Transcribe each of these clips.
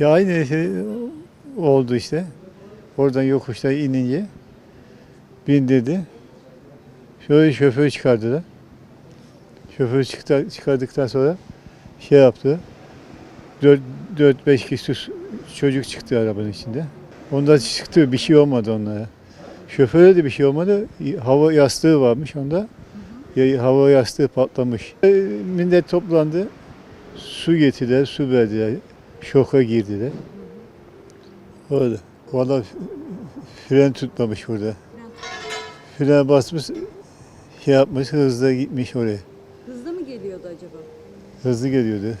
Ya aynı şey oldu işte. Oradan yokuşta inince bindirdi. Şöyle şoförü çıkardılar. Çıktı, çıkardıktan sonra şey yaptı. 4-5 kişi çocuk çıktı arabanın içinde. Onda çıktı bir şey olmadı onlara. Şoföre de bir şey olmadı. Hava yastığı varmış onda. Hava yastığı patlamış. Millet toplandı. Su getirdiler, su verdiler. Şoka girdiler. Öyle. Valla fren tutmamış burada. Fren basmış, şey yapmış, hızla gitmiş oraya. Hızlı mı geliyordu acaba? Hızlı geliyordu.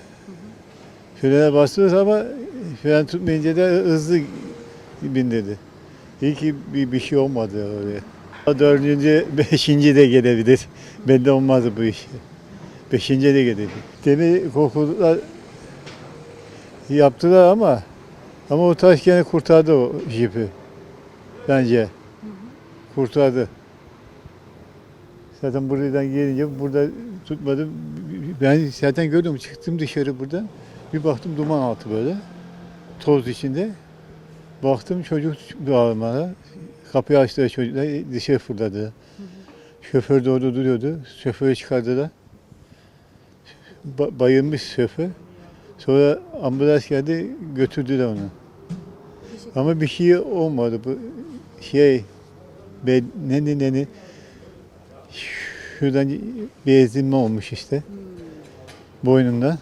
Frene bastınız ama fren tutmayınca da hızlı bindirdi. İyi ki bir, bir şey olmadı oraya. Dördüncü, beşinci de gelebilir. Bende olmadı bu iş. Beşinci de gelebilir. Demir kokular yaptılar ama ama o taş gene kurtardı o jipi. Bence. Kurtardı. Zaten buradan gelince burada tutmadım. Ben zaten gördüm çıktım dışarı buradan. Bir baktım duman altı böyle. Toz içinde. Baktım çocuk bağırmaya. Kapıyı açtı çocuklar dışarı fırladı. Şoför de orada duruyordu. Şoförü çıkardılar. Ba- bayılmış şoför. Sonra ambulans geldi götürdüler onu. Ama bir şey olmadı. Bu şey be, ne ne ne ne şuradan bir ezilme olmuş işte. Boynunda.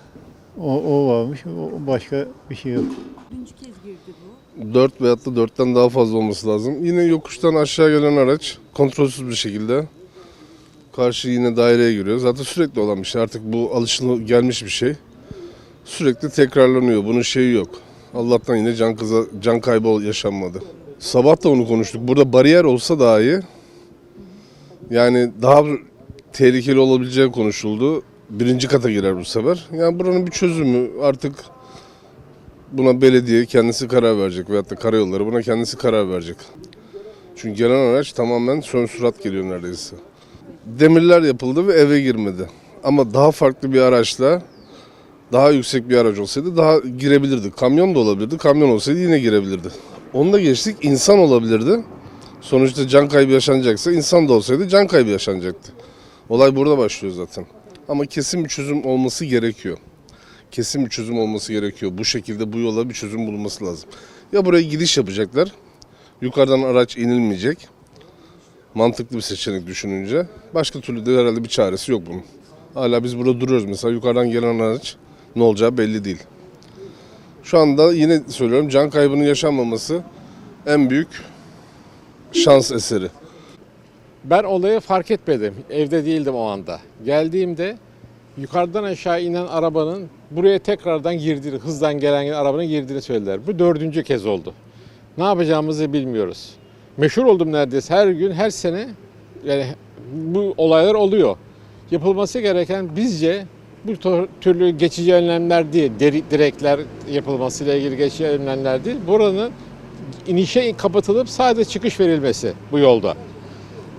O, o varmış. O, başka bir şey yok. Dördüncü kez girdi bu. 4 veyahut da 4'ten daha fazla olması lazım. Yine yokuştan aşağı gelen araç kontrolsüz bir şekilde karşı yine daireye giriyor. Zaten sürekli olan bir şey. Artık bu alışılı gelmiş bir şey. Sürekli tekrarlanıyor. Bunun şeyi yok. Allah'tan yine can, kıza, can kaybı yaşanmadı. Sabah da onu konuştuk. Burada bariyer olsa dahi yani daha tehlikeli olabileceği konuşuldu. Birinci kata girer bu sefer. Yani buranın bir çözümü artık buna belediye kendisi karar verecek veyahut da karayolları buna kendisi karar verecek. Çünkü gelen araç tamamen sön sürat geliyor neredeyse. Demirler yapıldı ve eve girmedi. Ama daha farklı bir araçla daha yüksek bir araç olsaydı daha girebilirdi. Kamyon da olabilirdi. Kamyon olsaydı yine girebilirdi. Onu da geçtik. insan olabilirdi. Sonuçta can kaybı yaşanacaksa insan da olsaydı can kaybı yaşanacaktı. Olay burada başlıyor zaten. Ama kesin bir çözüm olması gerekiyor kesin bir çözüm olması gerekiyor. Bu şekilde bu yola bir çözüm bulunması lazım. Ya buraya gidiş yapacaklar. Yukarıdan araç inilmeyecek. Mantıklı bir seçenek düşününce. Başka türlü de herhalde bir çaresi yok bunun. Hala biz burada duruyoruz mesela yukarıdan gelen araç ne olacağı belli değil. Şu anda yine söylüyorum can kaybının yaşanmaması en büyük şans eseri. Ben olayı fark etmedim. Evde değildim o anda. Geldiğimde yukarıdan aşağı inen arabanın buraya tekrardan girdiğini, hızdan gelen arabanın girdiğini söylediler. Bu dördüncü kez oldu. Ne yapacağımızı bilmiyoruz. Meşhur oldum neredeyse her gün, her sene yani bu olaylar oluyor. Yapılması gereken bizce bu türlü geçici önlemler değil, direkler yapılmasıyla ilgili geçici önlemler değil. Buranın inişe kapatılıp sadece çıkış verilmesi bu yolda.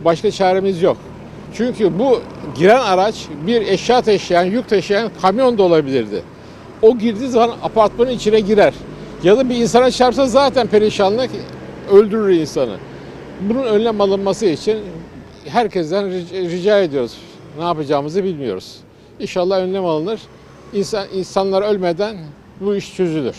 Başka çaremiz yok. Çünkü bu giren araç bir eşya taşıyan, yük taşıyan kamyon da olabilirdi. O girdiği zaman apartmanın içine girer. Ya da bir insana çarpsa zaten perişanlık öldürür insanı. Bunun önlem alınması için herkesten ric- rica ediyoruz. Ne yapacağımızı bilmiyoruz. İnşallah önlem alınır. İnsan, insanlar ölmeden bu iş çözülür.